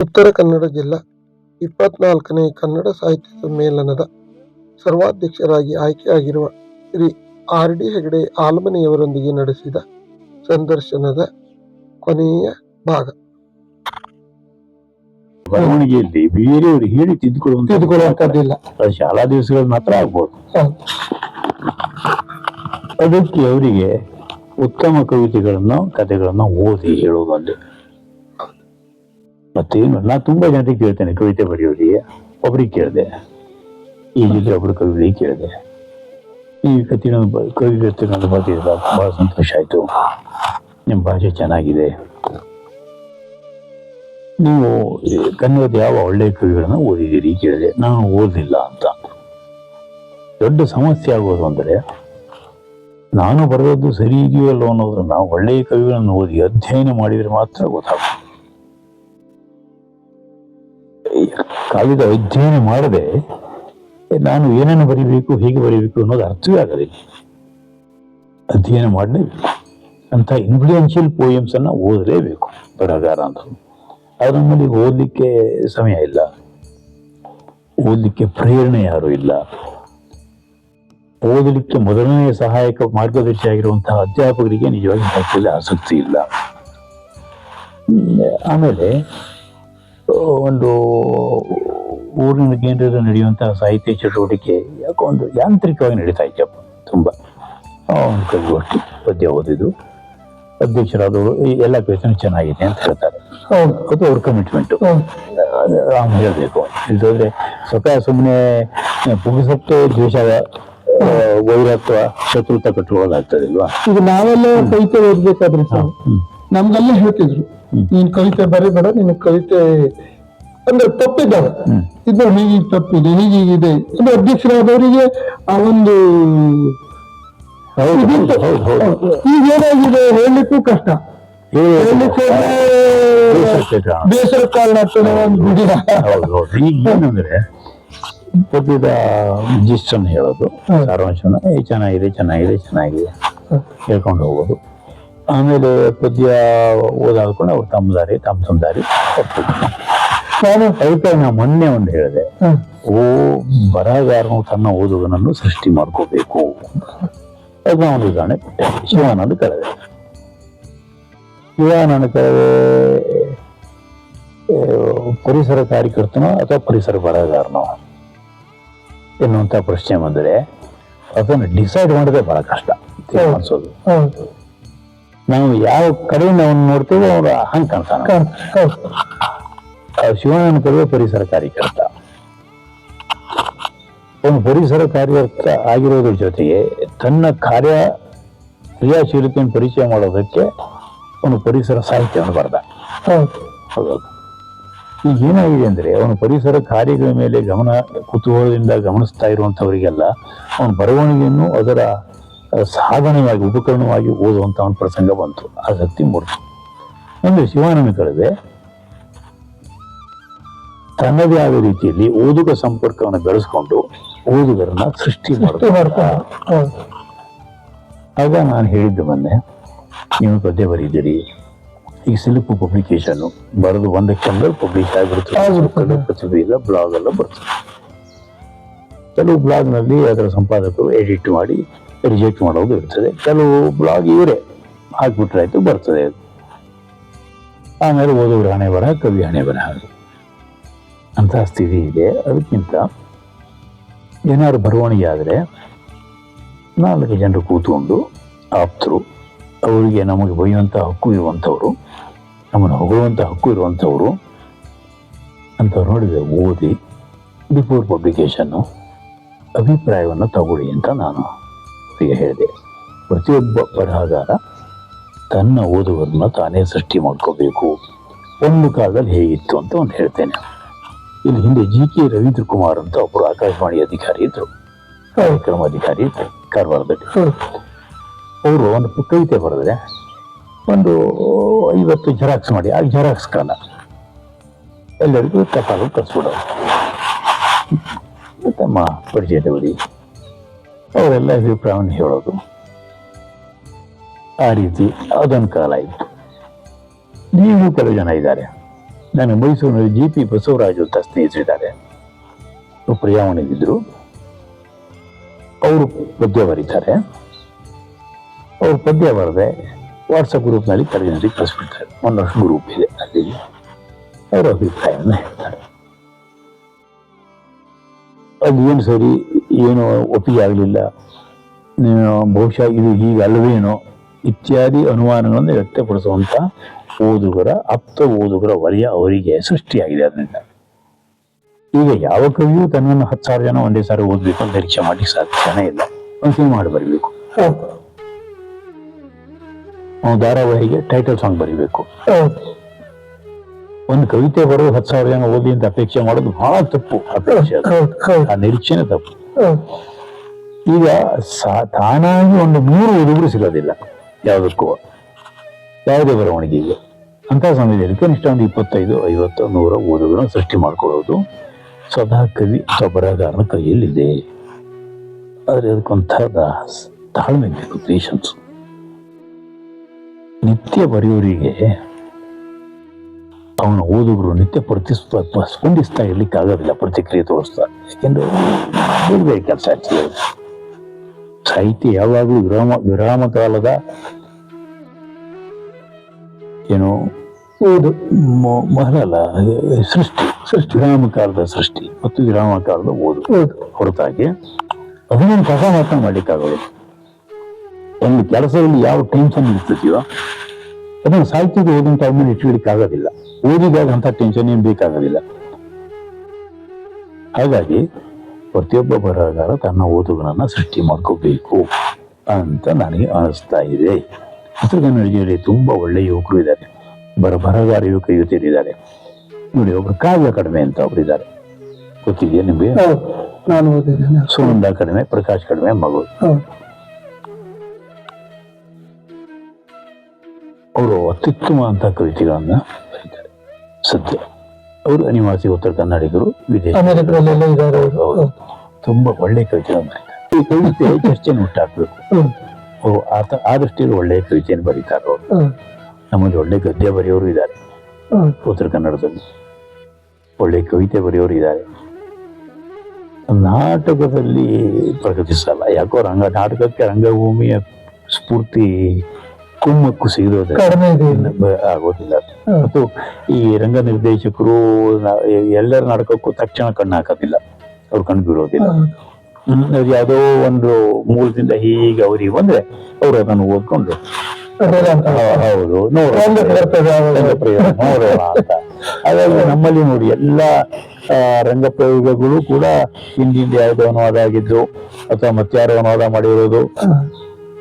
ಉತ್ತರ ಕನ್ನಡ ಜಿಲ್ಲಾ ಇಪ್ಪತ್ನಾಲ್ಕನೇ ಕನ್ನಡ ಸಾಹಿತ್ಯ ಸಮ್ಮೇಳನದ ಸರ್ವಾಧ್ಯಕ್ಷರಾಗಿ ಆಯ್ಕೆಯಾಗಿರುವ ಶ್ರೀ ಆರ್ ಡಿ ಹೆಗಡೆ ಆಲ್ಮನೆಯವರೊಂದಿಗೆ ನಡೆಸಿದ ಸಂದರ್ಶನದ ಕೊನೆಯ ಭಾಗ. ಬರವಣಿಗೆಯಲ್ಲಿ ಬೇರೆಯವರು ಹೇಳಿ ತಿದ್ದುಕೊಳ್ಳುವಂತಿಲ್ಲ ಅದು ಶಾಲಾ ದಿವಸಗಳು ಮಾತ್ರ ಆಗ್ಬೋದು. ಅದಕ್ಕೆ ಅವರಿಗೆ ಉತ್ತಮ ಕವಿತೆಗಳನ್ನು ಕಥೆಗಳನ್ನು ಓದಿ ಅಲ್ಲಿ ಮತ್ತೇನು ನಾನು ತುಂಬಾ ಜನರಿಗೆ ಕೇಳ್ತೇನೆ, ಕವಿತೆ ಬರೆಯೋರಿಗೆ. ಒಬ್ರಿಗೆ ಕೇಳಿದೆ. ಈ ಜೊತೆ ಒಬ್ರು ಕವಿಗಳಿಗೆ ಕೇಳಿದೆ. ಈ ಕಥೆ ಕವಿ ಕಥೆ ಬಗ್ಗೆ ಬಹಳ ಸಂತೋಷ ಆಯ್ತು. ನಿಮ್ಮ ಭಾಷೆ ಚೆನ್ನಾಗಿದೆ. ನೀವು ಕನ್ನಡದ ಯಾವ ಒಳ್ಳೆಯ ಕವಿಗಳನ್ನ ಓದಿದ್ದೀರಿ ಕೇಳಿದೆ. ನಾನು ಓದಲಿಲ್ಲ ಅಂತ. ದೊಡ್ಡ ಸಮಸ್ಯೆ ಆಗೋದು ಅಂದ್ರೆ, ನಾನು ಬರೆದದ್ದು ಸರಿ ಇದೆಯೋ ಅಲ್ಲೋ ಅನ್ನೋದನ್ನ ಒಳ್ಳೆಯ ಕವಿಗಳನ್ನು ಓದಿ ಅಧ್ಯಯನ ಮಾಡಿದ್ರೆ ಮಾತ್ರ ಗೊತ್ತಾಗುತ್ತೆ. ಕಾವ್ಯದ ಅಧ್ಯಯನ ಮಾಡದೆ ನಾನು ಏನನ್ನು ಬರೀಬೇಕು, ಹೇಗೆ ಬರೀಬೇಕು ಅನ್ನೋದು ಅರ್ಥವೇ ಆಗೋದಿಲ್ಲ ಅಧ್ಯಯನ ಮಾಡಲೇಬೇಕು. ಅಂತ ಇನ್ಫ್ಲೂಯೆನ್ಷಿಯಲ್ ಪೋಯಮ್ಸ್ ಅನ್ನ ಓದಲೇಬೇಕು ಬರಹಗಾರ ಅಂತ. ಅದು ನಮ್ಮಲ್ಲಿ ಓದಲಿಕ್ಕೆ ಸಮಯ ಇಲ್ಲ. ಓದಲಿಕ್ಕೆ ಪ್ರೇರಣೆ ಯಾರು ಇಲ್ಲ. ಓದಲಿಕ್ಕೆ ಮೊದಲನೇ ಸಹಾಯಕ ಮಾರ್ಗದರ್ಶಿ ಆಗಿರುವಂತಹ ಅಧ್ಯಾಪಕರಿಗೆ ನಿಜವಾಗಿ ಆಸಕ್ತಿ ಇಲ್ಲ. ಆಮೇಲೆ ಒಂದು ಊರಿನ ಕೇಂದ್ರದಲ್ಲಿ ನಡೆಯುವಂತಹ ಸಾಹಿತ್ಯ ಚಟುವಟಿಕೆ ಯಾಕೋ ಒಂದು ಯಾಂತ್ರಿಕವಾಗಿ ನಡೀತಾ ಇದ್ದಪ್ಪ ತುಂಬಾ. ಒಂದು ಕವಿಗೋಷ್ಠಿ ಪದ್ಯ ಓದಿದ್ದು ಅಧ್ಯಕ್ಷರಾದವರು ಈ ಎಲ್ಲ ಕೆಲಸನೂ ಚೆನ್ನಾಗಿದೆ ಅಂತ ಹೇಳ್ತಾರೆ. ಅದು ಅವ್ರ ಕಮಿಟ್ಮೆಂಟು ಅವ್ನು ಹೇಳಬೇಕು. ಇಲ್ಲದ್ರೆ ಸ್ವತಃ ಸುಮ್ಮನೆ ಪುಗಿಸತ್ತೆ ದ್ವೇಷ ವೈರತ್ವ ವೈರತ್ವ ಶತ್ರುತ್ವ ಕಟ್ಟುವುದಾಗ್ತದಿಲ್ವಾ ಈಗ ನಾವೆಲ್ಲ ಕವಿತೆ ಓದ್ಬೇಕಾದ್ರೆ ನಮ್ಗೆಲ್ಲ ಹೇಳ್ತಿದ್ರು ನೀನ್ ಕವಿತೆ ಬರೀಬೇಡ ನಿನ್ ಕವಿತೆ ಅಂದ್ರೆ ತಪ್ಪಿದ್ದಾವೆ ಇದು ಹೀಗೆ ತಪ್ಪಿದೆ ಹೀಗೀಗಿದೆ ಅಂದ್ರೆ ಅಧ್ಯಕ್ಷರಾದವರಿಗೆ ಆ ಒಂದು ಈಗ ಏನಾಗಿದೆ ಹೇಳಲಿಕ್ಕೂ ಕಷ್ಟ. ಹೇಳಲಿಕ್ಕೆ. ಬೇಸರ ಕಾರಣ ಆಗ್ತದೆ ಏನಂದ್ರೆ ಪದ್ಯದ ಜಿಸ್ಟನ್ನು ಹೇಳೋದು. ಸಾರಾಂಶನ ಏ ಚೆನ್ನಾಗಿದೆ ಚೆನ್ನಾಗಿದೆ ಚೆನ್ನಾಗಿದೆ. ಹೇಳ್ಕೊಂಡು ಹೋಗೋದು. ಆಮೇಲೆ ಪದ್ಯ ಓದಾಡ್ಕೊಂಡು ಅವ್ರು ತಮ್ಮ ದಾರಿ ತಮ್ಮ ತಮ್ಮ ದಾರಿ. ನಾನು ಅದಕ್ಕೆ ಮೊನ್ನೆ ಒಂದು ಹೇಳಿದೆ. ಓ ಬರಹಗಾರನು ತನ್ನ ಓದುಗನನ್ನು ಸೃಷ್ಟಿ ಮಾಡ್ಕೋಬೇಕು. ಅದನ್ನ ಒಂದು ಉದಾಹರಣೆ ಕೊಟ್ಟೆ. ಶಿವಾನಂದ ಕರವೇ ಶಿವಾನಂದ ಕರವೇ ಪರಿಸರ ಕಾರ್ಯಕರ್ತನೋ ಅಥವಾ ಪರಿಸರ ಬರಹಗಾರನೋ? ಎನ್ನುವಂಥ ಪ್ರಶ್ನೆ ಬಂದರೆ ಅದನ್ನು ಡಿಸೈಡ್ ಮಾಡೋದೇ ಬಹಳ ಕಷ್ಟ. ಹೌದು. ನಾವು ಯಾವ ಕಡೆಯಿಂದ ಅವನು ನೋಡ್ತೇವೆ ಅವನು ಹಂಗೆ ಶಿವನ ಕರವೇ ಪರಿಸರ ಕಾರ್ಯಕರ್ತ. ಅವನು ಪರಿಸರ ಕಾರ್ಯಕರ್ತ ಆಗಿರೋದ್ರ ಜೊತೆಗೆ ತನ್ನ ಕಾರ್ಯ ಕ್ರಿಯಾಶೀಲತೆಯನ್ನು ಪರಿಚಯ ಮಾಡೋದಕ್ಕೆ ಅವನು ಪರಿಸರ ಸಾಹಿತ್ಯವನ್ನು ಬರೆದ. ಹೌದು. ಈಗ ಏನಾಗಿದೆ ಅಂದ್ರೆ ಅವನು ಪರಿಸರ ಕಾರ್ಯಗಳ ಮೇಲೆ ಗಮನ ಕುತೂಹಲದಿಂದ ಗಮನಿಸ್ತಾ ಇರುವಂತವರಿಗೆಲ್ಲ ಅವನ ಬರವಣಿಗೆಯನ್ನು ಅದರ ಸಾಧನವಾಗಿ ಉಪಕರಣವಾಗಿ ಓದುವಂಥ ಒಂದು ಪ್ರಸಂಗ ಬಂತು. ಆಸಕ್ತಿ ಮೂಡಿತು. ಅಂದ್ರೆ ಶಿವಾನಂದ ಕಳೆದೆ ತನ್ನದೇ ಆದ ರೀತಿಯಲ್ಲಿ ಓದುಗ ಸಂಪರ್ಕವನ್ನು ಬೆಳೆಸ್ಕೊಂಡು ಓದುಗರನ್ನ ಸೃಷ್ಟಿ ಮಾಡ್ತಾ ಆಗ ನಾನು ಹೇಳಿದ್ದು ಮೊನ್ನೆ ನೀವು ಪದ್ಯ ಬರೀದಿರಿ ಈಗ ಸಿಲುಪು ಪಬ್ಲಿಕೇಶನ್ ಬರೆದು ಒಂದಕ್ಕೆ ಪಬ್ಲಿಷ್ ಇಲ್ಲ ಬ್ಲಾಗ್ ಎಲ್ಲ ಬರ್ತದೆ. ಕೆಲವು ಬ್ಲಾಗ್ನಲ್ಲಿ ಅದರ ಸಂಪಾದಕರು ಎಡಿಟ್ ಮಾಡಿ, ರಿಜೆಕ್ಟ್ ಮಾಡೋದು ಇರ್ತದೆ. ಕೆಲವು ಬ್ಲಾಗ್ ಇವರೇ ಹಾಕ್ಬಿಟ್ರಾಯ್ತು, ಬರ್ತದೆ. ಆಮೇಲೆ ಓದೋರು ಹಣೆ ಬರ ಕವಿ ಹಣೆ ಬರಹ ಅಂತ ಸ್ಥಿತಿ ಇದೆ. ಅದಕ್ಕಿಂತ ಏನಾದ್ರು ಬರವಣಿಗೆ ಆದರೆ ನಾಲ್ಕು ಜನರು ಕೂತ್ಕೊಂಡು ಆಪ್ತರು, ಅವರಿಗೆ ನಮಗೆ ಬೈಯುವಂಥ ಹಕ್ಕು ಇರುವಂಥವ್ರು, ನಮ್ಮನ್ನು ಹೊಗಳುವಂಥ ಹಕ್ಕು ಇರುವಂಥವ್ರು ಅಂಥವ್ರು ನೋಡಿದೆ ಓದಿ, ಬಿಫೋರ್ ಪಬ್ಲಿಕೇಶನ್ನು ಅಭಿಪ್ರಾಯವನ್ನು ತಗೊಳ್ಳಿ ಅಂತ ನಾನು ಅವರಿಗೆ ಹೇಳಿದೆ. ಪ್ರತಿಯೊಬ್ಬ ಬರಹಗಾರ ತನ್ನ ಓದುಗರನ್ನ ತಾನೇ ಸೃಷ್ಟಿ ಮಾಡ್ಕೋಬೇಕು. ಒಂದು ಕಾಲದಲ್ಲಿ ಹೇಗಿತ್ತು ಅಂತ ಒಂದು ಹೇಳ್ತೇನೆ. ಇಲ್ಲಿ ಹಿಂದೆ ಜಿ ಕೆ ರವೀಂದ್ರ ಕುಮಾರ್ ಅಂತ ಒಬ್ಬರು ಆಕಾಶವಾಣಿ ಅಧಿಕಾರಿ ಇದ್ದರು ಕಾರ್ಯಕ್ರಮ ಅಧಿಕಾರಿ ಇದ್ದರು ಕಾರವಾರದಲ್ಲಿ. ಅವರು ಒಂದು ಕವಿತೆ ಬರೆದ್ರೆ ಒಂದು ಐವತ್ತು ಜೆರಾಕ್ಸ್ ಮಾಡಿ, ಆ ಜೆರಾಕ್ಸ್ ಕಾಲ ಎಲ್ಲರಿಗೂ ತಪಾಲು ಕಳಿಸ್ಬಿಡೋರು. ತಮ್ಮ ಪರಿಚಯದವರಿಗೆ ಅವರೆಲ್ಲ ಅಭಿಪ್ರಾಯವನ್ನು ಹೇಳೋದು. ಆ ರೀತಿ, ಅದೊಂದು ಕಾಲ ಇತ್ತು ನೀವು ಕೆಲವು ಜನ ಇದ್ದಾರೆ. ನಾನು ಮೈಸೂರಿನಲ್ಲಿ ಜಿ ಪಿ ಬಸವರಾಜು ಅಂತ ಸ್ನೇಹಿತರಿದ್ದಾರೆ. ಅವ್ರು ಪ್ರಿಯಾವಣಿಗಿದ್ರು ಅವರು ಪದ್ಯ ಬರೀತಾರೆ ಅವರು ಪದ್ಯ ಬರದೆ ವಾಟ್ಸಪ್ ಗ್ರೂಪ್ನಲ್ಲಿ ಕೆಲವು ಜನರಿಗೆ ಕಳಿಸ್ಬಿಡ್ತಾರೆ. ಒಂದಷ್ಟು ಗ್ರೂಪ್ ಇದೆ ಅಲ್ಲಿ. ಅವರ ಅಭಿಪ್ರಾಯವನ್ನು ಹೇಳ್ತಾರೆ. ಅದು ಏನು ಸರಿ ಏನು ಒಪ್ಪಿಗೆ ಆಗಲಿಲ್ಲ. ಬಹುಶಃ ಇದು ಹೀಗೆ ಅಲ್ಲವೇನೋ ಇತ್ಯಾದಿ ಅನುಮಾನಗಳನ್ನು ವ್ಯಕ್ತಪಡಿಸುವಂಥ ಓದುಗರ ಆಪ್ತ ಓದುಗರ ವಲಯ ಅವರಿಗೆ ಸೃಷ್ಟಿಯಾಗಿದೆ ಅದರಿಂದ. ಈಗ ಯಾವ ಕವಿಯೂ ತನ್ನನ್ನು ಹತ್ತು ಸಾವಿರ ಜನ ಒಂದೇ ಸಾರಿ ಓದಬೇಕು ಅಂತ ನಿರೀಕ್ಷೆ ಮಾಡಲಿಕ್ಕೆ ಸಾಧ್ಯನೇ ಇಲ್ಲ. ಒಂದು ಸಿನಿಮಾ ಮಾಡಿ ಬರೀಬೇಕು. ಧಾರಾವಾಹಿಗೆ ಟೈಟಲ್ ಸಾಂಗ್ ಬರೀಬೇಕು. ಹೌದು. ಒಂದು ಕವಿತೆ ಬರೋದು ಹತ್ತು ಸಾವಿರ ಜನ ಓದಿ ಅಂತ ಅಪೇಕ್ಷೆ ಮಾಡೋದು ಬಹಳ ತಪ್ಪು. ಅಪೇಕ್ಷೆ ಆ ನಿರೀಕ್ಷೆನೇ ತಪ್ಪು. ಈಗ ತಾನಾಗಿ ಒಂದು ಮೂರು ಓದುಗರು ಸಿಗೋದಿಲ್ಲ. ಯಾವುದಕ್ಕೂ. ಯಾವುದೇ ಬರವಣಿಗೆಗೆ ಅಂತ ಸಮಯದಲ್ಲಿ ಕನಿಷ್ಠ ಒಂದು ಇಪ್ಪತ್ತೈದು ಐವತ್ತು ನೂರ ಓದುಗರನ್ನು ಸೃಷ್ಟಿ ಮಾಡ್ಕೊಳ್ಳೋದು ಸ್ವತಃ ಕವಿ ಬರಹಗಾರನ ಕೈಯಲ್ಲಿದೆ. ಆದರೆ ಅದಕ್ಕೊಂಥರದ ತಾಳ್ಮೆ ಬೇಕು ಪೇಷನ್ಸ್ ನಿತ್ಯ ಬರೆಯೋರಿಗೆ ಅವನ ಓದುಗರು ನಿತ್ಯ ಪ್ರತಿಸ್ಪ ಸ್ಪಂದಿಸ್ತಾ ಇರ್ಲಿಕ್ಕೆ ಆಗೋದಿಲ್ಲ, ಪ್ರತಿಕ್ರಿಯೆ ತೋರಿಸ್ತಾ. ಬೇರೆ ಬೇರೆ ಕೆಲಸ ಸಾಹಿತ್ಯ ಯಾವಾಗಲೂ ವಿರಾಮ ವಿರಾಮ ಕಾಲದ ಏನು, ಓದು ಮ- ಮೊದಲಲ್ಲ ಸೃಷ್ಟಿ. ಸೃಷ್ಟಿ, ವಿರಾಮ ಕಾಲದ ಸೃಷ್ಟಿ ಮತ್ತು ವಿರಾಮ ಕಾಲದ ಓದು ಹೊರತಾಗಿ ಅದನ್ನು ಕಸ ಮಾತ್ರ ಮಾಡಲಿಕ್ಕಾಗೋದು ಒಂದು ಕೆಲಸದಲ್ಲಿ ಯಾವ ಟೆನ್ಷನ್ ಇರ್ತದೆಯೋ, ಅದನ್ನು ಸಾಹಿತ್ಯದ ಓದಿನ ಟೈಮಲ್ಲಿ ಆಗೋದಿಲ್ಲ. ಓದಿದಾಗ ಅಂತ ಟೆನ್ಷನ್ ಏನು ಬೇಕಾಗೋದಿಲ್ಲ. ಹಾಗಾಗಿ ಪ್ರತಿಯೊಬ್ಬ ಬರಹಗಾರ ತನ್ನ ಓದುಗರನ್ನ ಸೃಷ್ಟಿ ಮಾಡ್ಕೋಬೇಕು ಅಂತ ನನಗೆ ಅನಿಸ್ತಾ ಇದೆ. ಉತ್ತರ ಕನ್ನಡ ಜಿಲ್ಲೆಯಲ್ಲಿ ತುಂಬಾ ಒಳ್ಳೆಯ ಯುವಕರು ಇದ್ದಾರೆ. ಬರ ಬರಹಗಾರ ಯುವಕ ಯುವತಿಯರಿದ್ದಾರೆ ನೋಡಿ ಒಬ್ರು ಕಾವ್ಯ ಕಡಿಮೆ ಅಂತ ಒಬ್ರು ಇದ್ದಾರೆ. ಗೊತ್ತಿದೆಯಾ ನಿಮಗೆ? ನಾನು ಸುನಂದ ಕಡಿಮೆ ಪ್ರಕಾಶ್ ಕಡಿಮೆ ಮಗು ಅವರು ಅತ್ಯುತ್ತಮ ಅಂತ ಕವಿತೆಗಳನ್ನ ಸದ್ಯ ಅವರು ಅನಿವಾಸಿ ಉತ್ತರ ಕನ್ನಡಿಗರು ವಿದೇಶ ತುಂಬಾ ಒಳ್ಳೆ ಕವಿತೆ ಈ ಕವಿತೆ ಹೌದು ಅವರು ಆತ ಆ ದೃಷ್ಟಿಯಲ್ಲಿ ಒಳ್ಳೆ ಕವಿತೆಯನ್ನು ಬರೀತಾರೆ ಅವರು. ನಮ್ಮಲ್ಲಿ ಒಳ್ಳೆ ಗದ್ಯ ಬರೆಯೋರು ಇದ್ದಾರೆ. ಉತ್ತರ ಕನ್ನಡದಲ್ಲಿ. ಒಳ್ಳೆ ಕವಿತೆ ಬರೆಯೋರು ಇದ್ದಾರೆ. ನಾಟಕದಲ್ಲಿ ಪ್ರಗತಿಸಲ್ಲ. ಯಾಕೋ ರಂಗ ನಾಟಕಕ್ಕೆ ರಂಗಭೂಮಿಯ ಸ್ಫೂರ್ತಿ ಕುಮ್ಮಕ್ಕು ಸಿಗೋದ್ರೆ ಕಡಿಮೆ ಆಗೋದಿಲ್ಲ. ಮತ್ತು ಈ ರಂಗ ನಿರ್ದೇಶಕರು ಎಲ್ಲರ ನಾಟಕಕ್ಕೂ ತಕ್ಷಣ ಕಣ್ಣು ಹಾಕೋದಿಲ್ಲ. ಅವ್ರು ಕಣ್ಣು ಬೀಳೋದಿಲ್ಲ. ಅದು ಯಾವುದೋ ಒಂದು ಮೂಲದಿಂದ ಹೀಗೆ ಅವ್ರಿಗೆ ಬಂದ್ರೆ ಅವ್ರು ಅದನ್ನು ಓದ್ಕೊಂಡು. ಹೌದು. ನೋಡೋಣ. ಅಂತ. ಹಾಗಾಗಿ ನಮ್ಮಲ್ಲಿ ನೋಡಿ ಎಲ್ಲ ರಂಗ ಪ್ರಯೋಗಗಳು ಕೂಡ ಹಿಂದಿಂದ ಯಾವುದೋ ಅನುವಾದ ಆಗಿದ್ದು ಅಥವಾ ಮತ್ತಾರೋ ಅನುವಾದ ಮಾಡಿರೋದು.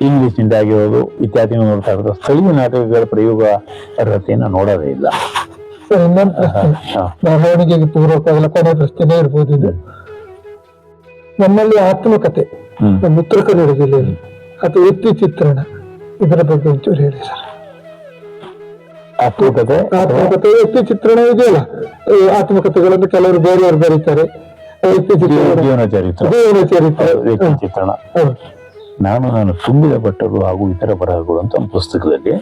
ಹಾ. ಇಂಗ್ಲಿಷ್ನಿಂದ ಆಗಿರೋದು ಇತ್ಯಾದಿ ನೋಡ್ತಾ ಇರೋದು ಸ್ಥಳೀಯ ನಾಟಕಗಳ ಪ್ರಯೋಗ ಅರ್ಹತೆಯನ್ನ ನೋಡೋದೇ ಇಲ್ಲ. ಇನ್ನೊಂದು ಪ್ರಶ್ನೆ. ಬರವಣಿಗೆಗೆ ಪೂರ್ವಕವಾಗಲ್ಲ ಕೊನೆ ಪ್ರಶ್ನೆನೇ ಇರ್ಬೋದು ಇದು ನಮ್ಮಲ್ಲಿ ಆತ್ಮಕತೆ. ನಮ್ಮ ಉತ್ತರ ಕನ್ನಡ ಜಿಲ್ಲೆಯಲ್ಲಿ ಅಥವಾ ವ್ಯಕ್ತಿ ಚಿತ್ರಣ ಇದರ ಬಗ್ಗೆ ಒಂಚೂರು ಹೇಳಿ ಸರ್. ಆತ್ಮಕತೆ? ಆತ್ಮಕತೆ ವ್ಯಕ್ತಿ ಚಿತ್ರಣ ಇದೆಯಲ್ಲ? ಆತ್ಮಕತೆಗಳನ್ನು ಕೆಲವರು ಬೇರೆಯವರು ಬರೀತಾರೆ. ವ್ಯಕ್ತಿ ಚಿತ್ರಣ ಜೀವನ ಚರಿತ್ರ. ಜೀವನ ಚರಿತ್ರೆ. ವ್ಯಕ್ತಿ ಚಿತ್ರಣ. ನಾನು ನಾನು ತುಂಬಿದ ಬಟ್ಟಲು ಹಾಗೂ ಇತರ ಬರಹಗಳು ಅಂತ ಒಂದು ಪುಸ್ತಕದಲ್ಲಿ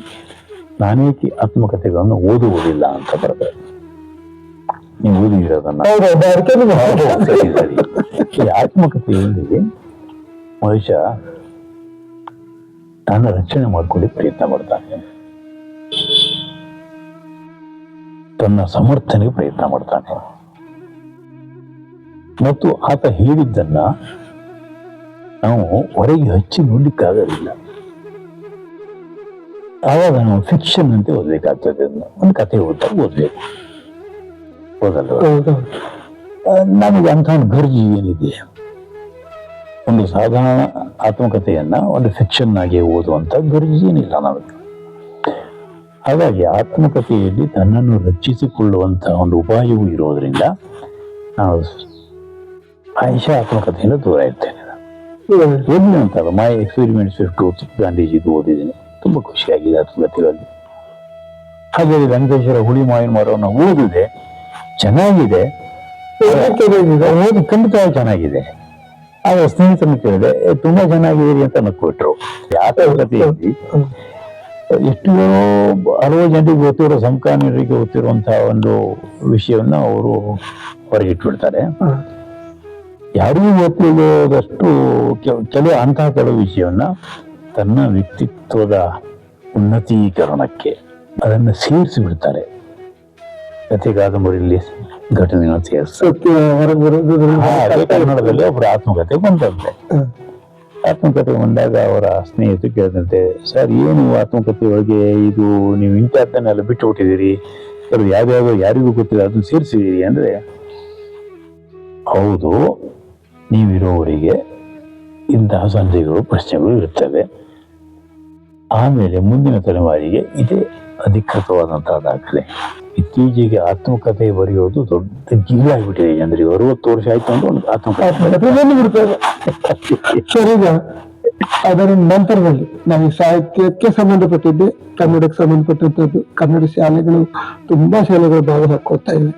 ನಾನೇಕೆ ಆತ್ಮಕಥೆಗಳನ್ನು ಓದುವುದಿಲ್ಲ ಅಂತ ಬರ್ತಾರೆ ನೀವು ಸರಿ. ಈ ಆತ್ಮಕಥೆಯಲ್ಲಿ ಮನುಷ್ಯ ತನ್ನ ರಕ್ಷಣೆ ಮಾಡ್ಕೊಳ್ಳಿ ಪ್ರಯತ್ನ ಮಾಡ್ತಾನೆ. ತನ್ನ ಸಮರ್ಥನೆಗೆ ಪ್ರಯತ್ನ ಮಾಡ್ತಾನೆ. ಮತ್ತು ಆತ ಹೇಳಿದ್ದನ್ನ ನಾವು ಹೊರಗೆ ಹಚ್ಚಿ ನೋಡಲಿಕ್ಕಾಗೋದಿಲ್ಲ. ಆವಾಗ ನಾವು ಫಿಕ್ಷನ್ ಅಂತ ಓದಬೇಕಾಗ್ತದೆ ಒಂದು ಕತೆ ಓದ್ತಾ ಓದಬೇಕು. ಓದಲ್ಲ ನಮಗೆ ಅಂಥ ಒಂದು ಗರ್ಜಿ ಏನಿದೆ? ಒಂದು ಸಾಧಾರಣ ಆತ್ಮಕಥೆಯನ್ನ ಒಂದು ಫಿಕ್ಷನ್ ಆಗಿ ಓದುವಂತ ಗರ್ಜಿ ಏನಿಲ್ಲ ನಮಗೆ. ಹಾಗಾಗಿ ಆತ್ಮಕಥೆಯಲ್ಲಿ ತನ್ನನ್ನು ರಚಿಸಿಕೊಳ್ಳುವಂಥ ಒಂದು ಉಪಾಯವೂ ಇರೋದರಿಂದ ನಾವು ಆಯುಷ ಆತ್ಮಕಥೆಯಿಂದ ದೂರ ಇರ್ತೇನೆ ಅಂತಲ್ಲ ಮೈ ಎಕ್ಸ್ಪೆರಿಮೆಂಟ್ಸ್ ಆಫ್ ಟ್ರೂತ್ ಗಾಂಧೀಜಿದು ಓದಿದ್ದೀನಿ. ತುಂಬ ಖುಷಿಯಾಗಿದೆ ಆತ್ಮಕಥೆಗಳಲ್ಲಿ ಹಾಗೆ ವೆಂಕಟೇಶ್ವರ ಹುಳಿ ಮಾವಿನ ಮರವನ್ನು ಓದಿದೆ. ಚೆನ್ನಾಗಿದೆ. ಓದಿ ಖಂಡಿತ ಚೆನ್ನಾಗಿದೆ. ಆಗ ಸ್ನೇಹಿತರನ್ನು ಕೇಳಿದೆ "ಏ, ತುಂಬಾ ಚೆನ್ನಾಗಿದೆ ಅಂತ ನಕ್ಕೊಟ್ರು. ಹೌದು. ಎಷ್ಟೋ ಹಲವು ಜನರಿಗೆ ಗೊತ್ತಿರೋ ಸಮಕಾಲೀನರಿಗೆ ಗೊತ್ತಿರುವಂತಹ ಒಂದು ವಿಷಯವನ್ನ ಅವರು ಹೊರಗಿಟ್ಬಿಡ್ತಾರೆ. ಯಾರಿಗೂ ಗೊತ್ತಿಲ್ಲದಷ್ಟು ಕೆಲ- ಕೆಲವು ಅಂತಹ ಕೆಲವು ವಿಷಯವನ್ನ ತನ್ನ ವ್ಯಕ್ತಿತ್ವದ ಉನ್ನತೀಕರಣಕ್ಕೆ ಅದನ್ನು ಸೇರಿಸಿ ಬಿಡ್ತಾರೆ ಕಥೆ ಕಾದಂಬರಿಯಲ್ಲಿ ಘಟನೆ ಸೇರಿಸ್ತಾರೆ ಕನ್ನಡದಲ್ಲಿ ಒಬ್ಬರ ಆತ್ಮಕಥೆ ಬಂದಂತೆ. ಆತ್ಮಕಥೆ ಬಂದಾಗ ಅವರ ಸ್ನೇಹಿತರು ಕೇಳಿದಂತೆ ಸರ್ ಏನು ಆತ್ಮಕಥೆ ಒಳಗೆ ಇದು ನೀವು ಇಂಥದ್ದನ್ನೆಲ್ಲ ಬಿಟ್ಟು ಬಿಟ್ಟಿದ್ದೀರಿ ಸರ್ ಯಾವ್ಯಾವ ಯಾರಿಗೂ ಗೊತ್ತಿಲ್ಲ ಅದನ್ನು ಸೇರಿಸಿದ್ದೀರಿ? ಅಂದ್ರೆ ಹೌದು ನೀವಿರೋವರಿಗೆ ಇಂತಹ ಸಂದೇಹಗಳು ಪ್ರಶ್ನೆಗಳು ಇರುತ್ತವೆ. ಆಮೇಲೆ ಮುಂದಿನ ತಲೆಮಾರಿಗೆ ಇದೇ ಅಧಿಕೃತವಾದಂತಹ ದಾಖಲೆ. ಇತ್ತೀಚೆಗೆ ಆತ್ಮಕಥೆ ಬರೆಯೋದು ದೊಡ್ಡ ಗೀಲಾಗ್ಬಿಟ್ಟಿದೆ ಅಂದ್ರೆ ಅರವತ್ತು ವರ್ಷ ಆಯ್ತು ಅಂದ್ರೆ ಒಂದು ಆತ್ಮಕಥೆ. ಅದರ ನಂತರದಲ್ಲಿ ನಮಗೆ ಸಾಹಿತ್ಯಕ್ಕೆ ಸಂಬಂಧಪಟ್ಟಿದ್ದೆ, ಕನ್ನಡಕ್ಕೆ ಸಂಬಂಧಪಟ್ಟಂತದ್ದು ಕನ್ನಡ ಶಾಲೆಗಳು, ತುಂಬಾ ಶಾಲೆಗಳು ಭಾಗ ಹಾಕೋತಾ ಇವೆ.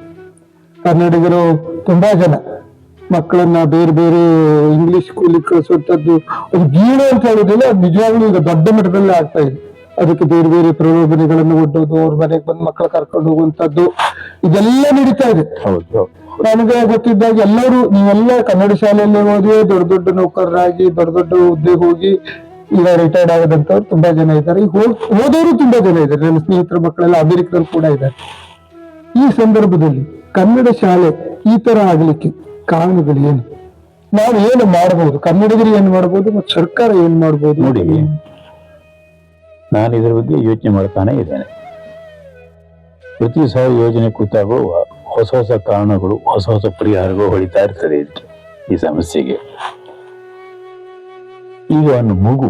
ಕನ್ನಡಿಗರು ತುಂಬಾ ಜನ. ಮಕ್ಕಳನ್ನ ಬೇರೆ ಬೇರೆ ಇಂಗ್ಲಿಷ್ ಸ್ಕೂಲಿಗೆ ಕಳಿಸುವಂತದ್ದು ಅದು ಗೀಳು ಅಂತ ಹೇಳುದಿಲ್ಲ ನಿಜವಾಗ್ಲೂ ಈಗ ದೊಡ್ಡ ಮಟ್ಟದಲ್ಲಿ ಆಗ್ತಾ ಇದೆ. ಅದಕ್ಕೆ ಬೇರೆ ಬೇರೆ ಪ್ರಲೋಭನೆಗಳನ್ನು ಒಡ್ಡೋದು ಅವ್ರ ಮನೆಗೆ ಬಂದು ಮಕ್ಕಳು ಕರ್ಕೊಂಡು ಹೋಗುವಂತದ್ದು ಇದೆಲ್ಲ ನಡೀತಾ ಇದೆ. ಹೌದು ನನಗೆ ಗೊತ್ತಿದ್ದಾಗ ಎಲ್ಲರೂ ನೀವೆಲ್ಲ ಕನ್ನಡ ಶಾಲೆಯಲ್ಲಿ ಓದಿ ದೊಡ್ಡ ದೊಡ್ಡ ನೌಕರರಾಗಿ ದೊಡ್ಡ ದೊಡ್ಡ ಹುದ್ದೆ ಹೋಗಿ ಈಗ ರಿಟೈರ್ಡ್ ಆಗದಂತವ್ರು ತುಂಬಾ ಜನ ಇದ್ದಾರೆ. ಈಗ ಓದೋರು ಹೋದವರು ತುಂಬಾ ಜನ ಇದ್ದಾರೆ. ನನ್ನ ಸ್ನೇಹಿತರ ಮಕ್ಕಳೆಲ್ಲ ಅಮೆರಿಕದಲ್ಲಿ ಕೂಡ ಇದ್ದಾರೆ. ಈ ಸಂದರ್ಭದಲ್ಲಿ ಕನ್ನಡ ಶಾಲೆ ಈ ತರ ಆಗ್ಲಿಕ್ಕೆ ಕಾರಣಗಳು ಏನು? ನಾವು ಏನು ಮಾಡಬಹುದು ಕನ್ನಡಿಗರು ಏನು ಮಾಡಬಹುದು ಮತ್ತು ಸರ್ಕಾರ ಏನ್ ಮಾಡಬಹುದು ನೋಡಿ, ನಾನು ಇದರ ಬಗ್ಗೆ ಯೋಚನೆ ಮಾಡ್ತಾನೆ ಇದ್ದೇನೆ. ಪ್ರತಿ ಸಹ ಯೋಜನೆ ಕೂತಾಗ ಹೊಸ ಹೊಸ ಕಾರಣಗಳು, ಹೊಸ ಹೊಸ ಪರಿಹಾರಗಳು ಹೊಳಿತಾ ಇರ್ತದೆ ಈ ಸಮಸ್ಯೆಗೆ. ಈಗ ಒಂದು ಮಗು,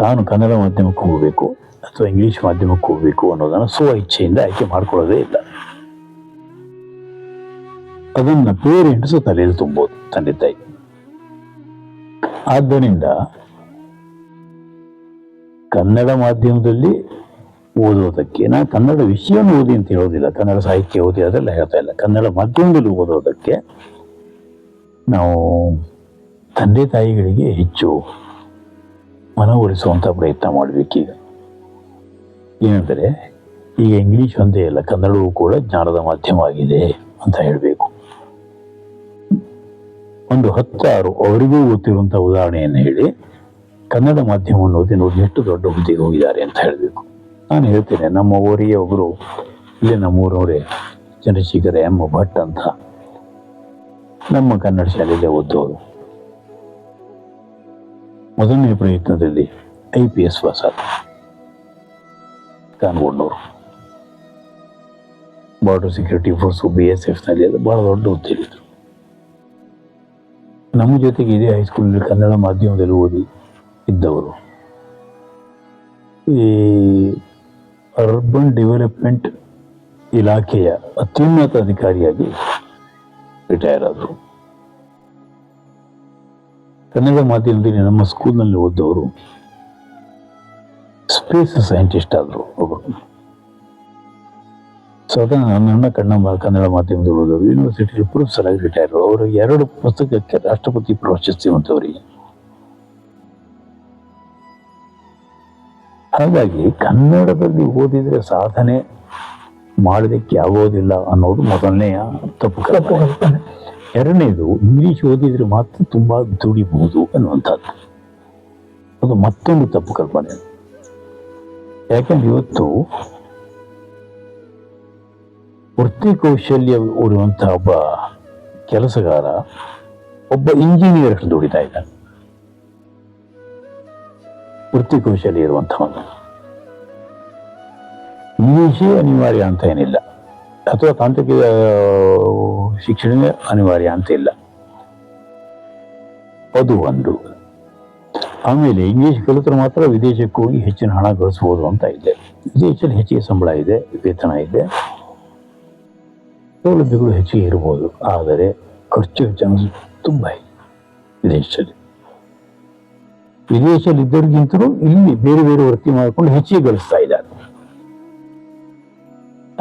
ತಾನು ಕನ್ನಡ ಮಾಧ್ಯಮಕ್ಕೆ ಹೋಗಬೇಕು ಅಥವಾ ಇಂಗ್ಲಿಷ್ ಮಾಧ್ಯಮಕ್ಕೆ ಹೋಗಬೇಕು ಅನ್ನೋದನ್ನು ಸ್ವ ಇಚ್ಛೆಯಿಂದ ಆಯ್ಕೆ ಮಾಡ್ಕೊಳ್ಳೋದೇ ಇಲ್ಲ. ಅದನ್ನ ಪೇರೆಂಟ್ಸ್ ತಲೆಯಲ್ಲಿ ತುಂಬೋದು ತಂದೆ ತಾಯಿ ಆದ್ದರಿಂದ ಕನ್ನಡ ಮಾಧ್ಯಮದಲ್ಲಿ ಓದೋದಕ್ಕೆ ನಾನು ಕನ್ನಡ ವಿಷಯವನ್ನು ಓದಿ ಅಂತ ಹೇಳೋದಿಲ್ಲ ಕನ್ನಡ ಸಾಹಿತ್ಯ ಓದಿ, ಅದೆಲ್ಲ ಹೇಳ್ತಾ ಇಲ್ಲ. ಕನ್ನಡ ಮಾಧ್ಯಮದಲ್ಲಿ ಓದೋದಕ್ಕೆ ನಾವು ತಂದೆ ತಾಯಿಗಳಿಗೆ ಹೆಚ್ಚು ಮನವೊಲಿಸುವಂಥ ಪ್ರಯತ್ನ ಮಾಡಬೇಕೀಗ ಏನಂದರೆ, ಈಗ ಇಂಗ್ಲೀಷ್ ಒಂದೇ ಅಲ್ಲ, ಕನ್ನಡವೂ ಕೂಡ ಜ್ಞಾನದ ಮಾಧ್ಯಮ ಆಗಿದೆ ಅಂತ ಹೇಳಬೇಕು. ಒಂದು ಹತ್ತಾರು ಅವರಿಗೂ ಗೊತ್ತಿರುವಂಥ ಉದಾಹರಣೆಯನ್ನು ಹೇಳಿ. ಕನ್ನಡ ಮಾಧ್ಯಮವನ್ನು ಓದಿ ನೋಡಿ ಎಷ್ಟು ದೊಡ್ಡ ಹುದ್ದೆಗೆ ಹೋಗಿದ್ದಾರೆ ಅಂತ ಹೇಳಬೇಕು. ನಾನು ಹೇಳ್ತೇನೆ, ನಮ್ಮ ಊರಿಗೆ ಒಬ್ಬರು ಇಲ್ಲೇ ನಮ್ಮ ಊರವರೇ, ಚಂದ್ರಶೇಖರ ಎಂ ಭಟ್ ಅಂತ. ನಮ್ಮ ಕನ್ನಡ ಶಾಲೆಯಲ್ಲೇ ಓದೋರು ಮೊದಲನೇ ಪ್ರಯತ್ನದಲ್ಲಿ ಐ ಪಿ ಎಸ್ ಪಾಸ್ ಆದ ಕಾನ್ಗೊಂಡವರು border security force B S ಎಫ್ನಲ್ಲಿ ಎಲ್ಲ ಬಹಳ ದೊಡ್ಡ ಹುದ್ದೆಲಿದ್ರು ನಮ್ಮ ಜೊತೆಗೆ ಇದೇ ಹೈಸ್ಕೂಲಲ್ಲಿ ಕನ್ನಡ ಮಾಧ್ಯಮದಲ್ಲಿ ಓದಿ ಇದ್ದವರು. ಈ ಅರ್ಬನ್ ಡೆವಲಪ್ಮೆಂಟ್ ಇಲಾಖೆಯ ಅತ್ಯುನ್ನತ ಅಧಿಕಾರಿಯಾಗಿ ರಿಟೈರ್ ಆದರು. ಕನ್ನಡ ಮಾಧ್ಯಮದಲ್ಲಿ ನಮ್ಮ ಸ್ಕೂಲ್ನಲ್ಲಿ ಓದವರು ಸ್ಪೇಸ್ ಸೈಂಟಿಸ್ಟ್ ಆದರು ಒಬ್ಬರು ಸ್ವತಃ ನನ್ನ ಕನ್ನಡ ಕನ್ನಡ ಮಾಧ್ಯಮದ ಓದೋರು ಯೂನಿವರ್ಸಿಟಿ ಪ್ರೊಫೆಸರ್ ಆಗಿ ರಿಟೈರ್ ಅವರು ಎರಡು ಪುಸ್ತಕಕ್ಕೆ ರಾಷ್ಟ್ರಪತಿ ಪ್ರಶಸ್ತಿ ಬಂತವರಿಗೆ ಹಾಗಾಗಿ ಕನ್ನಡದಲ್ಲಿ ಓದಿದ್ರೆ ಸಾಧನೆ ಮಾಡೋದಕ್ಕೆ ಆಗೋದಿಲ್ಲ ಅನ್ನೋದು ಮೊದಲನೆಯ ತಪ್ಪು ಕಲ್ಪನೆ. ಎರಡನೇದು ಇಂಗ್ಲಿಷ್ ಓದಿದ್ರೆ ಮಾತ್ರ ತುಂಬಾ ದುಡಿಬಹುದು ಅನ್ನುವಂಥದ್ದು. ಅದು ಮತ್ತೊಂದು ತಪ್ಪು ಕಲ್ಪನೆ. ಯಾಕಂದ್ರೆ ಇವತ್ತು ವೃತ್ತಿ ಕೌಶಲ್ಯ ಇರುವಂತಹ ಒಬ್ಬ ಕೆಲಸಗಾರ, ಒಬ್ಬ ಇಂಜಿನಿಯರ್ ದುಡಿತಾ ಇದ್ದ. ವೃತ್ತಿ ಕೌಶಲ್ಯ ಇರುವಂಥವನು. ಇಂಗ್ಲೀಷೇ ಅನಿವಾರ್ಯ ಅಂತ ಏನಿಲ್ಲ. ಅಥವಾ ತಾಂತ್ರಿಕ ಶಿಕ್ಷಣವೇ ಅನಿವಾರ್ಯ ಅಂತ ಇಲ್ಲ. ಅದು ಒಂದು. ಆಮೇಲೆ ಇಂಗ್ಲೀಷ್ ಕಲಿತರೆ ಮಾತ್ರ ವಿದೇಶಕ್ಕೆ ಹೋಗಿ ಹೆಚ್ಚಿನ ಹಣ ಗಳಿಸ್ಬೋದು ಅಂತ ಇದೆ. ವಿದೇಶದಲ್ಲಿ ಹೆಚ್ಚಿಗೆ ಸಂಬಳ ಇದೆ, ವೇತನ ಇದೆ. ಸೌಲಭ್ಯಗಳು ಹೆಚ್ಚಿಗೆ ಇರ್ಬೋದು. ಆದರೆ ಖರ್ಚು ಹೆಚ್ಚು ತುಂಬ ಇದೆ ವಿದೇಶದಲ್ಲಿ ವಿದೇಶದಲ್ಲಿ ಇದ್ದವ್ರಿಗಿಂತಲೂ ಇಲ್ಲಿ ಬೇರೆ ಬೇರೆ ವೃತ್ತಿ ಮಾಡಿಕೊಂಡು ಹೆಚ್ಚಿಗೆ ಗಳಿಸ್ತಾ ಇದ್ದಾರೆ.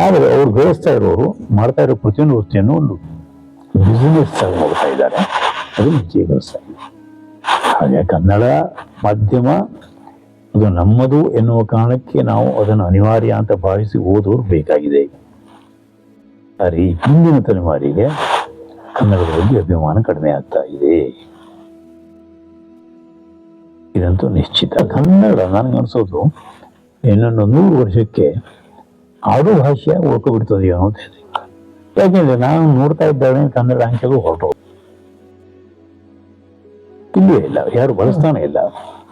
ಆದರೆ ಅವರು ಗಳಿಸ್ತಾ ಇರೋರು ಮಾಡ್ತಾ ಇರೋ ಪ್ರತಿಯೊಂದು ವೃತ್ತಿಯನ್ನು ಒಂದು ಬಿಸಿನೆಸ್ ಆಗಿ ನೋಡ್ತಾ ಇದ್ದಾರೆ. ಅದು ಹೆಚ್ಚಿಗೆ ಗಳಿಸ್ತಾ ಇದೆ. ಹಾಗೆ ಕನ್ನಡ ಮಾಧ್ಯಮ, ಅದು ನಮ್ಮದು ಎನ್ನುವ ಕಾರಣಕ್ಕೆ ನಾವು ಅದನ್ನು ಅನಿವಾರ್ಯ ಅಂತ ಭಾವಿಸಿ ಓದೋರು ಬೇಕಾಗಿದೆ. ಆದರೆ ಈ ಹಿಂದಿನ ತಲೆಮಾರಿಗೆ ಕನ್ನಡದ ಬಗ್ಗೆ ಅಭಿಮಾನ ಕಡಿಮೆ ಆಗ್ತಾ ಇದೆ. ಇದಂತೂ ನಿಶ್ಚಿತ. ಕನ್ನಡ ನನಗೆ ಅನಿಸೋದು ಇನ್ನೊಂದು ನೂರು ವರ್ಷಕ್ಕೆ ಆಡು ಭಾಷೆ ಉಳ್ಕೊಬಿಡ್ತದೆಯೋ ಅಂತ ಹೇಳಿ. ಯಾಕೆಂದ್ರೆ ನಾನು ನೋಡ್ತಾ ಇದ್ದಾಳೆ ಕನ್ನಡ ಅಂಕೆಗೂ ಹೊರಟು. ಇಲ್ಲೇ ಇಲ್ಲ, ಯಾರು ಬಳಸ್ತಾನೆ ಇಲ್ಲ.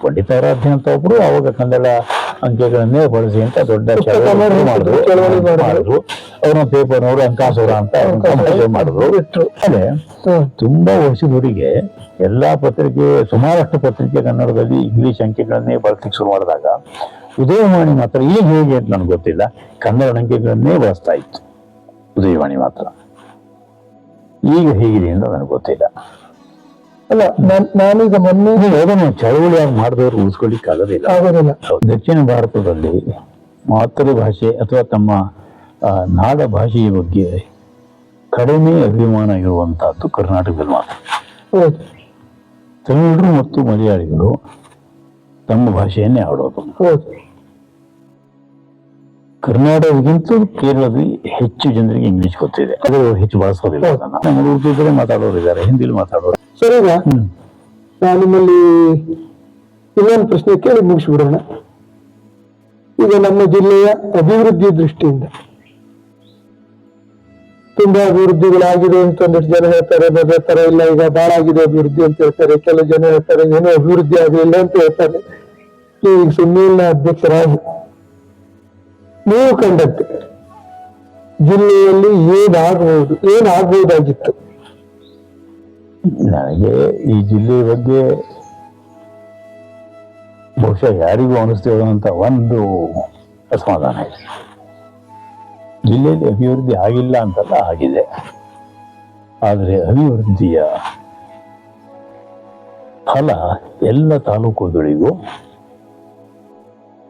ಪಂಡಿತಾರಾಧ್ಯ ಅಂತ ಒಬ್ರು, ಅವಾಗ ಕನ್ನಡ ಅಂಕೆಗಳನ್ನೇ ಬಳಸಿ ಅಂತ ದೊಡ್ಡ ಚಳವಳಿ ಮಾಡಿ, ಮಾಡಿದ್ರು ಅವ್ರನ್ನ ಪೇಪರ್ ಅವರು ಅಂಕಾಸುರ ಅಂತ ಮಾಡಿದ್ರು. ಹ್ಮ್. ತುಂಬಾ ವರ್ಷದವರೆಗೆ ಎಲ್ಲಾ ಪತ್ರಿಕೆ ಸುಮಾರಷ್ಟು ಪತ್ರಿಕೆ ಕನ್ನಡದಲ್ಲಿ ಇಂಗ್ಲಿಷ್ ಅಂಕೆಗಳನ್ನೇ ಬಳಸಲಿಕ್ಕೆ ಶುರು ಮಾಡಿದಾಗ ಉದಯವಾಣಿ ಮಾತ್ರ ಈಗ ಹೇಗೆ ಅಂತ ನನಗೆ ಗೊತ್ತಿಲ್ಲ. ಕನ್ನಡ ಅಂಕೆಗಳನ್ನೇ ಬಳಸ್ತಾ ಇತ್ತು ಉದಯವಾಣಿ ಮಾತ್ರ. ಈಗ ಹೇಗಿದೆ ಅಂತ ನನಗೆ ಗೊತ್ತಿಲ್ಲ. ಅಲ್ಲ ನಾನು ನಾನೀಗ ಮೊನ್ನೆ ಏನೋ ಅದನ್ನು ಚಳವಳಿಯಾಗಿ ಮಾಡಿದವರು ಉಳಿಸ್ಕೊಳ್ಳಿಕ್ಕೆ ಆಗೋದಿಲ್ಲ. ಆಗೋದಿಲ್ಲ. ದಕ್ಷಿಣ ಭಾರತದಲ್ಲಿ ಮಾತೃಭಾಷೆ ಅಥವಾ ತಮ್ಮ ನಾಡ ಭಾಷೆಯ ಬಗ್ಗೆ ಕಡಿಮೆ ಅಭಿಮಾನ ಇರುವಂತಹದ್ದು ಕರ್ನಾಟಕದಲ್ಲಿ ಮಾತ್ರ. ತಮಿಳರು ಮತ್ತು ಮಲಯಾಳಿಗಳು ತಮ್ಮ ಭಾಷೆಯನ್ನೇ ಆಡೋದು. ಕರ್ನಾಟಕಕ್ಕಿಂತ ಕೇರಳದಲ್ಲಿ ಹೆಚ್ಚು ಜನರಿಗೆ ಇಂಗ್ಲಿಷ್ ಗೊತ್ತಿದೆ. ಅದು ಹೆಚ್ಚು ಬಳಸೋದಿಲ್ಲ. ನಮ್ಮ ಉರ್ದುದಲ್ಲೇ ಮಾತಾಡೋರು ಇದ್ದಾರೆ ಹಿಂದಿಲಿ ಮಾತಾಡೋರು. ಸರಿ ಈಗ ನಾನು ನಿಮ್ಮಲ್ಲಿ ಇನ್ನೊಂದು ಪ್ರಶ್ನೆ ಕೇಳಿ ಮುಗಿಸ್ಬಿಡೋಣ. ಈಗ ನಮ್ಮ ಜಿಲ್ಲೆಯ ಅಭಿವೃದ್ಧಿ ದೃಷ್ಟಿಯಿಂದ ತುಂಬಾ ಅಭಿವೃದ್ಧಿಗಳಾಗಿದೆ ಅಂತ ಒಂದಷ್ಟು ಜನ ಹೇಳ್ತಾರೆ ಬೇರೆ ತರ ಇಲ್ಲ ಈಗ ಬಹಳ ಆಗಿದೆ ಅಭಿವೃದ್ಧಿ ಅಂತ ಹೇಳ್ತಾರೆ ಕೆಲವು ಜನ ಹೇಳ್ತಾರೆ ಏನೋ ಅಭಿವೃದ್ಧಿ ಆಗಲಿಲ್ಲ ಅಂತ ಹೇಳ್ತಾರೆ. ಈಗ ಸುಮ್ಮೀಲ್ನ ಅಧ್ಯಕ್ಷರಾಗಿ. ನೀವು ಕಂಡಂತೆ ಜಿಲ್ಲೆಯಲ್ಲಿ ಏನಾಗಬಹುದು ಏನಾಗಬಹುದಾಗಿತ್ತು ನನಗೆ ಈ ಜಿಲ್ಲೆಯ ಬಗ್ಗೆ ಬಹುಶಃ ಯಾರಿಗೂ ಅನಿಸ್ತಿರೋದಂತ ಒಂದು ಅಸಮಾಧಾನ ಇದೆ. ಜಿಲ್ಲೆಯಲ್ಲಿ ಅಭಿವೃದ್ಧಿ ಆಗಿಲ್ಲ ಅಂತಲ್ಲ ಆಗಿದೆ. ಆದರೆ ಅಭಿವೃದ್ಧಿಯ ಫಲ ಎಲ್ಲ ತಾಲೂಕುಗಳಿಗೂ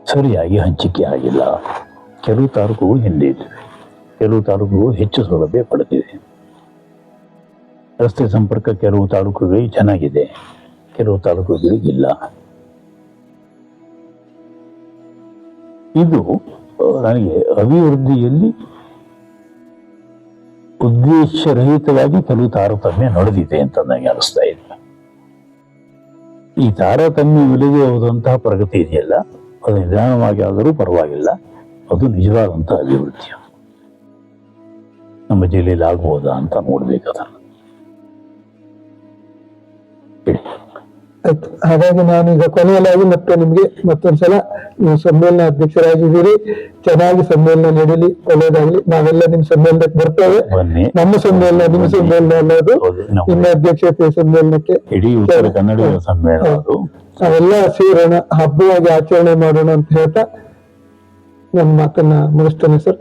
ಸರಿಯಾಗಿ ಹಂಚಿಕೆ ಆಗಿಲ್ಲ. ಕೆಲವು ತಾಲೂಕುಗಳು ಹಿಂದೆ ಇದೆ ಕೆಲವು ತಾಲೂಕುಗಳು ಹೆಚ್ಚು ಸೌಲಭ್ಯ ಪಡೆದಿದೆ ರಸ್ತೆ ಸಂಪರ್ಕ ಕೆಲವು ತಾಲೂಕುಗಳಿಗೆ ಚೆನ್ನಾಗಿದೆ, ಕೆಲವು ತಾಲೂಕುಗಳಿಗೆ ಇಲ್ಲ. ಇದು ನನಗೆ ಅಭಿವೃದ್ಧಿಯಲ್ಲಿ ಉದ್ದೇಶರಹಿತವಾಗಿ ಕೆಲವು ತಾರತಮ್ಯ ನಡೆದಿದೆ ಅಂತ ನನಗೆ ಅನಿಸ್ತಾ ಇದೆ. ಈ ತಾರತಮ್ಯ ಇಲ್ಲದೆ ಹೋದಂತಹ ಪ್ರಗತಿ ಇದೆಯಲ್ಲ, ಅದು ನಿಧಾನವಾಗಿ ಆದರೂ ಪರವಾಗಿಲ್ಲ. ಅದು ನಿಜವಾದಂಥ ಅಭಿವೃದ್ಧಿ ನಮ್ಮ ಜಿಲ್ಲೆಯಲ್ಲಿ ಆಗ್ಬೋದಾ ಅಂತ ನೋಡ್ಬೇಕು ಅದನ್ನು ಹಾಗಾಗಿ ನಾನು ಈಗ ಕೊನೆಯಲಾಗಿ ಮತ್ತೆ ನಿಮ್ಗೆ ಮತ್ತೊಂದ್ಸಲ ನೀವು ಸಮ್ಮೇಳನ ಅಧ್ಯಕ್ಷರಾಗಿದ್ದೀರಿ. ಚೆನ್ನಾಗಿ ಸಮ್ಮೇಳನ ನಡೀಲಿ ಒಳ್ಳೇದಾಗ್ಲಿ ನಾವೆಲ್ಲ ನಿಮ್ ಸಮ್ಮೇಳನಕ್ಕೆ ಬರ್ತೇವೆ. ನಮ್ಮ ಸಮ್ಮೇಳನ ನಿಮ್ಮ ಸಮ್ಮೇಳನ ಅನ್ನೋದು ನಿಮ್ಮ ಅಧ್ಯಕ್ಷತೆ ಸಮ್ಮೇಳನಕ್ಕೆ ಇಡೀ ಉತ್ತರ ಕನ್ನಡ ಸಮ್ಮೇಳನ ಅದು. ನಾವೆಲ್ಲ ಸೇರೋಣ ಹಬ್ಬವಾಗಿ ಆಚರಣೆ ಮಾಡೋಣ ಅಂತ ಹೇಳ್ತಾ ನನ್ನ ಮಾತನ್ನ ಮುಗಿಸ್ತೇನೆ ಸರ್.